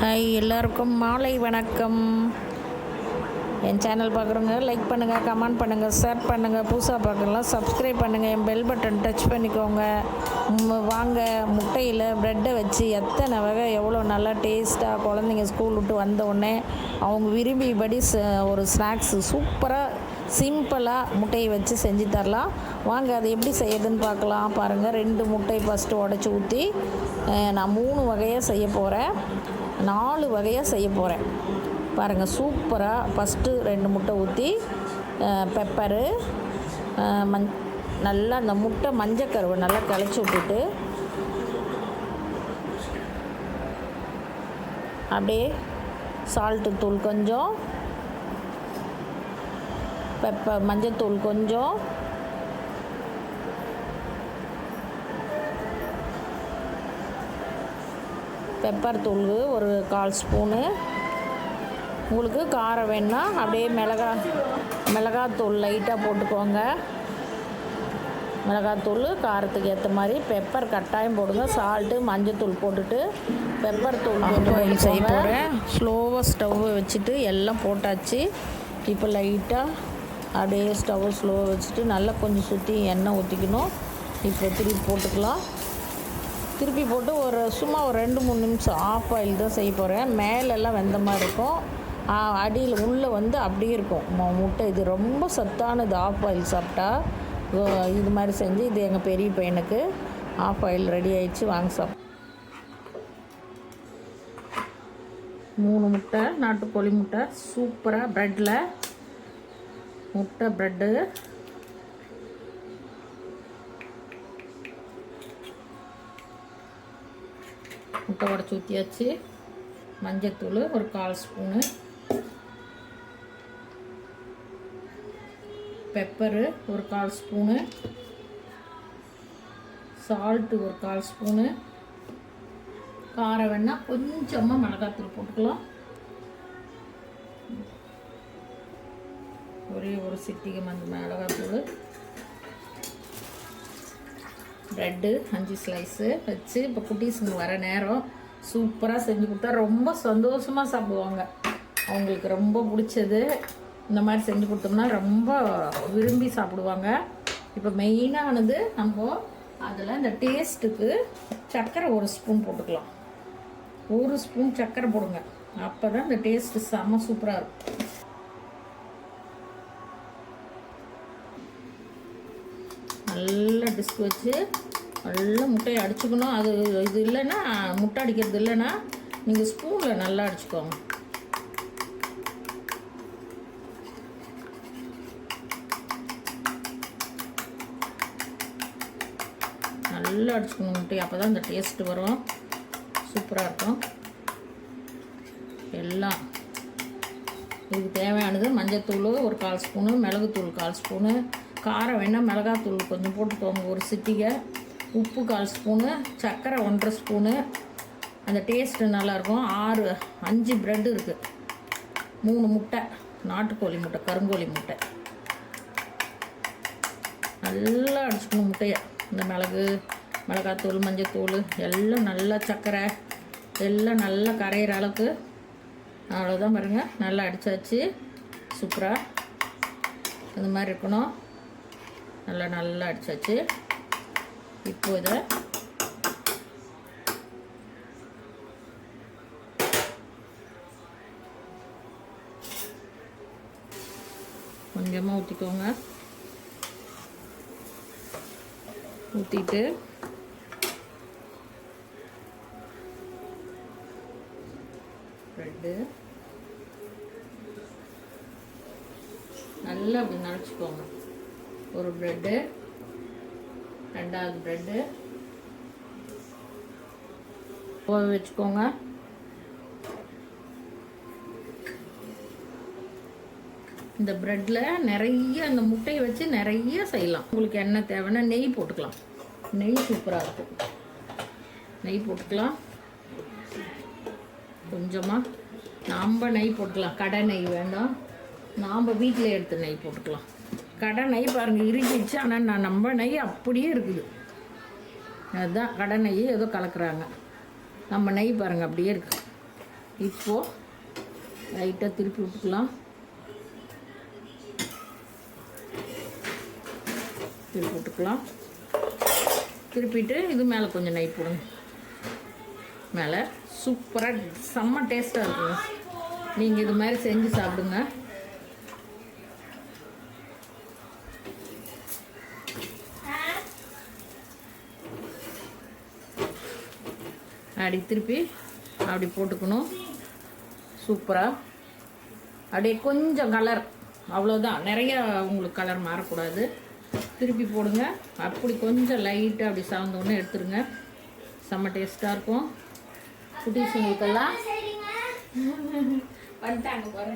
Hi எல்லாருக்கும் மாலை வணக்கம். என் சேனல் பார்க்குறவங்க லைக் பண்ணுங்கள் கமெண்ட் பண்ணுங்கள் ஷேர் பண்ணுங்கள் புதுசாக பார்க்கலாம் சப்ஸ்கிரைப் பண்ணுங்கள் என் பெல் பட்டன் டச் பண்ணிக்கோங்க. வாங்க முட்டையில் ப்ரெட்டை வச்சு எத்தனை வகை எவ்வளோ நல்லா டேஸ்ட்டாக குழந்தைங்க ஸ்கூல் விட்டு வந்த அவங்க விரும்பிபடி ச- ஒரு ஸ்நாக்ஸ் சூப்பராக சிம்பிளாக முட்டையை வச்சு செஞ்சு தரலாம். வாங்க அதை எப்படி செய்யறதுன்னு பார்க்கலாம். பாருங்கள் ரெண்டு முட்டை ஃபஸ்ட்டு உடச்சி ஊற்றி நான் மூணு வகையாக செய்ய போகிறேன் நாலு வகையாக செய்ய போகிறேன் பாருங்கள் சூப்பராக ஃபஸ்ட்டு ரெண்டு முட்டை ஊற்றி பெப்பரு மஞ் நல்லா அந்த முட்டை மஞ்சக்கருவை நல்லா கிளச்சி விட்டுட்டு அப்படியே சால்ட்டு தூள் கொஞ்சம் பெப்பர் மஞ்சத்தூள் கொஞ்சம் பெப்பர் தூள் ஒரு கால் ஸ்பூனு உங்களுக்கு காரம் வேணுன்னா அப்படியே மிளகா மிளகாத்தூள் லைட்டாக போட்டுக்கோங்க. மிளகாத்தூள் காரத்துக்கு ஏற்ற மாதிரி பெப்பர் கட்டாயம் போடுங்க. சால்ட்டு மஞ்சத்தூள் போட்டுட்டு பெப்பர் தூள் கொஞ்சம் செய்ய போகிறேன் ஸ்லோவாக ஸ்டவ்வை வச்சுட்டு எல்லாம் போட்டாச்சு. இப்போ லைட்டாக அப்படியே ஸ்டவ் ஸ்லோவாக வச்சுட்டு நல்லா கொஞ்சம் சுற்றி எண்ணெய் ஊற்றிக்கணும் இப்போ திருப்பி போட்டுக்கலாம். திருப்பி போட்டு ஒரு சும்மா ஒரு ரெண்டு மூணு நிமிஷம் ஆஃப் ஆயில் தான் செய்ய போகிறேன் மேலெல்லாம் வெந்த மாதிரி இருக்கும். அடியில் உள்ளே வந்து அப்படியே இருக்கும். முட்டை. இது ரொம்ப சத்தானது ஆஃப் ஆயில் சாப்பிட்டா. இது மாதிரி செஞ்சு இது எங்கள் பெரிய பையனுக்கு ஆஃப் ஆயில் ரெடி ஆயிடுச்சு. வாங்க சாப் மூணு முட்டை நாட்டுக்கோழி முட்டை. சூப்பராக ப்ரெட்டில் முட்டை ப்ரெட்டு முட்டை உடச்சி ஊற்றியாச்சு மஞ்சத்தூள் ஒரு கால் ஸ்பூனு. பெப்பரு ஒரு கால் ஸ்பூனு. சால்ட்டு ஒரு கால் ஸ்பூனு. காரம் வேணால் கொஞ்சமாக மிளகாத்தூள் போட்டுக்கலாம். ஒரே ஒரு சிட்டிகை மஞ்ச மிளகாத்தூள் ப்ரெட்டு அஞ்சு ஸ்லைஸு வச்சு இப்போ குட்டீஸுங்க வர நேரம் சூப்பராக செஞ்சு கொடுத்தா ரொம்ப சந்தோஷமாக சாப்பிடுவாங்க. அவங்களுக்கு ரொம்ப பிடிச்சது. இந்த மாதிரி செஞ்சு கொடுத்தோம்னா ரொம்ப விரும்பி சாப்பிடுவாங்க. இப்போ மெயினானது நம்ம அதில் இந்த டேஸ்ட்டுக்கு சர்க்கரை ஒரு ஸ்பூன் போட்டுக்கலாம். ஒரு ஸ்பூன் சர்க்கரை போடுங்க. அப்போ தான் இந்த டேஸ்ட்டு செம்ம சூப்பராக இருக்கும். நல்லா டிஸ்க் வச்சு நல்லா முட்டையை அடிச்சுக்கணும். அது இது இல்லைன்னா முட்டை அடிக்கிறது இல்லைன்னா நீங்கள் ஸ்பூனில் நல்லா அடிச்சுக்கோங்க. நல்லா அடிச்சுக்கணும் முட்டையை. அப்போ தான் இந்த டேஸ்ட்டு வரும். சூப்பராக இருக்கும். எல்லாம். இதுக்கு தேவையானது மஞ்சத்தூள் ஒரு கால் ஸ்பூனு மிளகுத்தூள் கால் ஸ்பூனு காரம் வேணால் மிளகாத்தூள் கொஞ்சம் போட்டுக்கோங்க ஒரு சிட்டிகை உப்பு கால் ஸ்பூனு சர்க்கரை ஒன்றரை ஸ்பூனு. அந்த டேஸ்ட்டு நல்லாயிருக்கும். ஆறு அஞ்சு ப்ரெட்டு இருக்குது மூணு முட்டை நாட்டுக்கோழி முட்டை கருங்கோழி முட்டை. நல்லா அடிச்சுக்கணும் முட்டையை. இந்த மிளகு மிளகாத்தூள் மஞ்சத்தூள் எல்லாம் நல்லா சர்க்கரை எல்லாம் நல்லா கரையிற அளவுக்கு. அவ்வளோதான் பாருங்கள் நல்லா அடித்தாச்சு சூப்பராக இந்த மாதிரி இருக்கணும். நல்லா நல்லா அடித்தாச்சு இப்போ இதை கொஞ்சமாக ஊற்றிக்கோங்க ஊற்றிட்டு ப்ரெட்டு நல்லா அப்படி நினச்சிக்கோங்க. ஒரு ப்ரெட்டு ரெண்டாவது ப்ரெட்டு போக வச்சுக்கோங்க. இந்த ப்ரெட்டில் நிறைய அந்த முட்டையை வச்சு நிறைய செய்யலாம். உங்களுக்கு என்ன தேவைன்னா நெய் போட்டுக்கலாம். நெய் சூப்பராக இருக்கும். நெய் போட்டுக்கலாம். கொஞ்சமாக நாம் நெய் போட்டுக்கலாம். கடை நெய் வேண்டாம். நாம் வீட்டில் எடுத்து நெய் போட்டுக்கலாம். கடை நெய் பாருங்கள் இறுக்கிடுச்சு ஆனால் நான் நம்ம நெய் அப்படியே இருக்குது. அதுதான் கடை ஏதோ கலக்குறாங்க. நம்ம நெய் பாருங்கள் அப்படியே இருக்கு. இப்போது லைட்டாக திருப்பி விட்டுக்கலாம். திருப்பி விட்டுக்கலாம். திருப்பிட்டு இது மேலே கொஞ்சம் நெய் போடுங்க. மேலே சூப்பராக செம்ம டேஸ்ட்டாக இருக்குங்க. நீங்கள் இது மாதிரி செஞ்சு சாப்பிடுங்க. அப்படி திருப்பி அப்படி போட்டுக்கணும். சூப்பராக அப்படியே கொஞ்சம் கலர் அவ்வளோதான் நிறைய உங்களுக்கு கலர் மாறக்கூடாது. திருப்பி போடுங்க. அப்படி கொஞ்சம் லைட்டாக அப்படி சார்ந்தோடனே எடுத்துருங்க. செம்ம டேஸ்ட்டாக இருக்கும். குட்டீஸுங்களுக்கெல்லாம் வந்துட்டாங்க பாரு.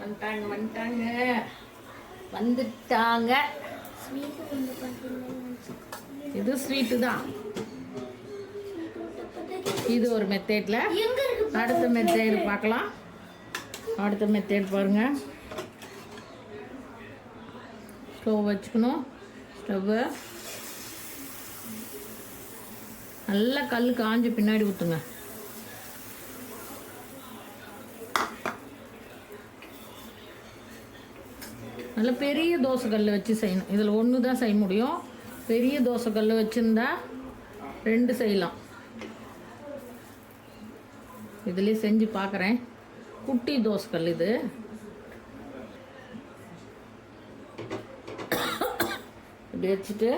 வந்துட்டாங்க வந்துட்டாங்க. வந்துட்டாங்க. இது ஸ்வீட்டு தான். இது ஒரு மெத்தேட்டில் அடுத்த மெத்தேடு பார்க்கலாம். அடுத்த மெத்தேட் பாருங்க. ஸ்டவ் வச்சுக்கணும். ஸ்டவ்வை நல்லா கல் காஞ்ச பின்னாடி ஊற்றுங்க நல்ல பெரிய தோசைக்கல் வச்சு செய்யணும். இதில் ஒன்று தான் செய்ய முடியும். பெரிய தோசைக்கல் வச்சுருந்தா ரெண்டு செய்யலாம். இதுலேயே செஞ்சு பார்க்குறேன். குட்டி தோசைக்கல் இது. இப்படி வச்சுட்டு.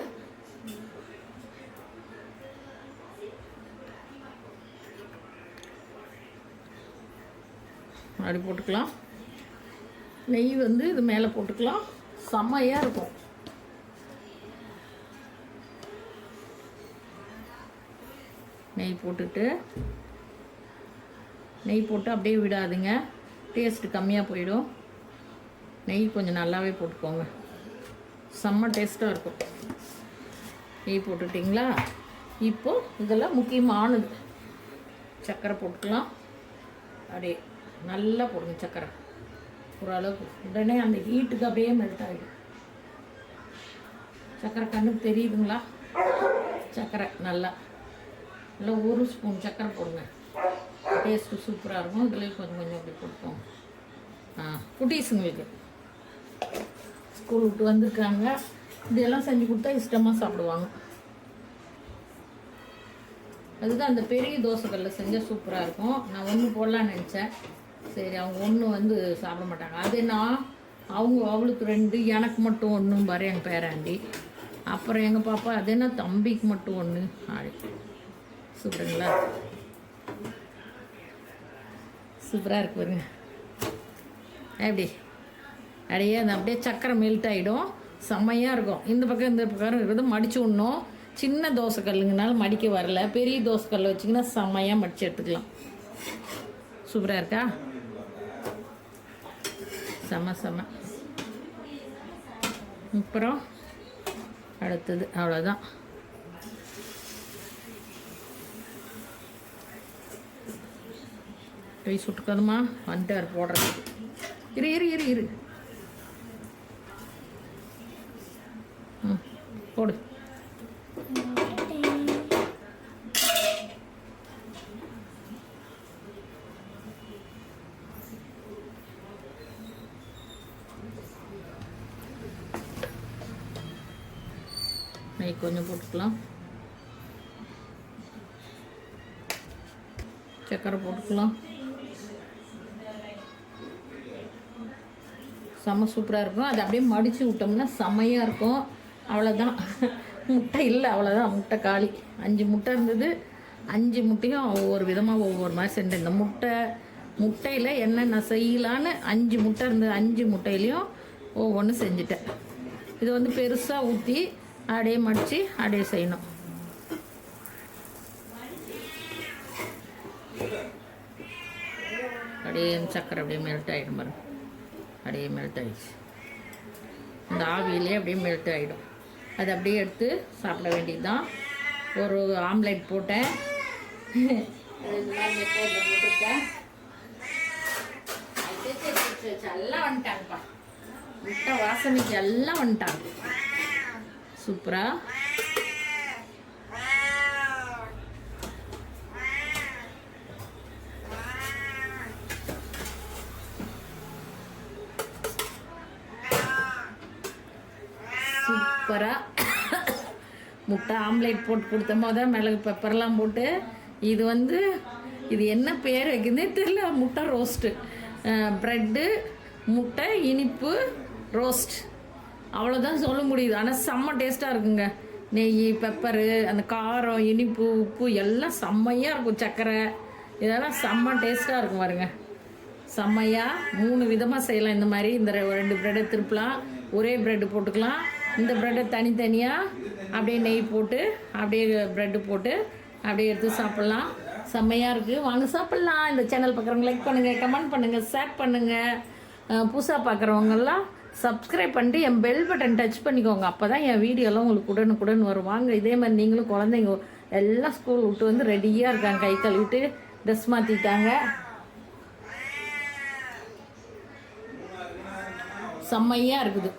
அப்படி போட்டுக்கலாம். நெய் வந்து இது மேலே போட்டுக்கலாம். செம்மையாக இருக்கும். நெய் போட்டுட்டு. நெய் போட்டு அப்படியே விடாதுங்க. டேஸ்ட்டு கம்மியாக போயிடும். நெய் கொஞ்சம் நல்லாவே போட்டுக்கோங்க. செம்ம டேஸ்ட்டாக இருக்கும். நெய் போட்டுட்டிங்களா? இப்போது இதெல்லாம் முக்கியமானது. சர்க்கரை போட்டுக்கலாம். அப்படியே நல்லா போடுங்க சர்க்கரை ஓரளவுக்கு. உடனே அந்த ஹீட்டுக்கு அப்படியே மெல்ட் ஆகிடும் சர்க்கரை கண்ணுக்கு தெரியுதுங்களா? சர்க்கரை நல்லா. நல்லா ஒரு ஸ்பூன் சர்க்கரை போடுங்க. டேஸ்ட்டு சூப்பராக இருக்கும். இதுலேயும் கொஞ்சம் கொஞ்சம் அப்படி கொடுப்போம். ஆ குட்டீஸுங்களுக்கு. ஸ்கூல் விட்டு வந்திருக்காங்க. இதெல்லாம் செஞ்சு கொடுத்தா இஷ்டமாக சாப்பிடுவாங்க. அதுதான் அந்த பெரிய தோசைக்கல்ல செஞ்சால் சூப்பராக இருக்கும். நான் ஒன்று போடலான்னு நினச்சேன். சரி அவங்க ஒன்று வந்து சாப்பிட மாட்டாங்க. அது என்ன? அவங்க அவளுக்கு ரெண்டு எனக்கு மட்டும் ஒன்றும் பாரு எங்கள் பேராண்டி அப்புறம் எங்கள் பாப்பா அது என்ன? தம்பிக்கு மட்டும் ஒன்று ஆடி சூப்பருங்களா? சூப்பராக இருக்கு பாருங்க. எப்படி? அப்படியே அந்த அப்படியே சக்கரை மெல்ட் ஆகிடும் செம்மையாக இருக்கும். இந்த பக்கம் இந்த பக்கம் இருக்கிறது மடித்து விடணும் சின்ன தோசை கல்லுங்கனால மடிக்க வரல. பெரிய தோசை கல் வச்சிங்கன்னா செம்மையாக மடித்து எடுத்துக்கலாம். சூப்பராக இருக்கா? செம செம. அப்புறம் அடுத்தது. அவ்வளோதான் கை சுட்டுக்காதுமா வந்துட்டார் போடுறதுக்கு. இரு இரு இரு இரு. ம் போடு. நெய் கொஞ்சம் போட்டுக்கலாம். சக்கரை போட்டுக்கலாம். செம்ம சூப்பராக இருக்கும். அது அப்படியே மடித்து விட்டோம்னா செம்மையாக இருக்கும். அவ்வளோதான் முட்டை இல்லை அவ்வளோதான் முட்டை காலி. அஞ்சு முட்டை இருந்தது. அஞ்சு முட்டையும் ஒவ்வொரு விதமாக ஒவ்வொரு மாதிரி செஞ்சேன். இந்த முட்டை முட்டையில் என்னென்ன செய்யலான்னு அஞ்சு முட்டை இருந்தது அஞ்சு முட்டையிலையும் ஒவ்வொன்று செஞ்சுட்டேன். இது வந்து பெருசாக ஊற்றி அப்படியே மடித்து அப்படியே செய்யணும். அப்படியே சக்கரை அப்படியே மெல்ட் ஆகிடும் பாருங்க. அப்படியே மெல்ட் ஆகிடுச்சு இந்த ஆவியிலே அப்படியே மெல்ட் ஆகிடும் அது அப்படியே எடுத்து சாப்பிட வேண்டியது தான் ஒரு ஆம்லேட் போட்டேன். போட்டிருக்கேன். எல்லாம் வந்துட்டாங்கப்பா. முட்டை வாசனைக்கு எல்லாம் வந்துட்டாங்க. சூப்பராக சூப்பராக முட்டை ஆம்லேட் போட்டு கொடுத்த போது மிளகு பெப்பர்லாம் போட்டு இது வந்து இது என்ன பேர் வைக்கிறதே தெரியல முட்டை ரோஸ்ட்டு ப்ரெட்டு முட்டை இனிப்பு ரோஸ்ட் அவ்வளோதான் சொல்ல முடியுது. ஆனால் செம்ம டேஸ்ட்டாக இருக்குங்க. நெய் பெப்பரு அந்த காரம் இனிப்பு உப்பு எல்லாம் செம்மையாக இருக்கும் சர்க்கரை. இதெல்லாம் செம்ம டேஸ்ட்டாக இருக்கும் பாருங்க. செம்மையாக மூணு விதமாக செய்யலாம். இந்த மாதிரி இந்த ரெண்டு ப்ரெட்டை திருப்பலாம் ஒரே ப்ரெட்டு போட்டுக்கலாம். இந்த ப்ரெட்டை தனித்தனியாக அப்படியே நெய் போட்டு அப்படியே ப்ரெட்டு போட்டு அப்படியே எடுத்து சாப்பிட்லாம். செம்மையாக இருக்குது வாங்க சாப்பிட்லாம். இந்த சேனல் பார்க்குறவங்க லைக் பண்ணுங்கள் கமெண்ட் பண்ணுங்கள் ஷேர் பண்ணுங்கள் புதுசாக பார்க்குறவங்கெல்லாம் சப்ஸ்கிரைப் பண்ணிட்டு என் பெல் பட்டன் டச் பண்ணிக்கோங்க. அப்போ தான் என் வீடியோலாம் உங்களுக்கு உடனுக்குடன் வரும். வாங்க இதே மாதிரி நீங்களும் குழந்தைங்க எல்லாம் ஸ்கூல் விட்டு வந்து ரெடியாக இருக்காங்க. கை கழுவிட்டு ட்ரெஸ் மாற்றிட்டாங்க செம்மையாக இருக்குது.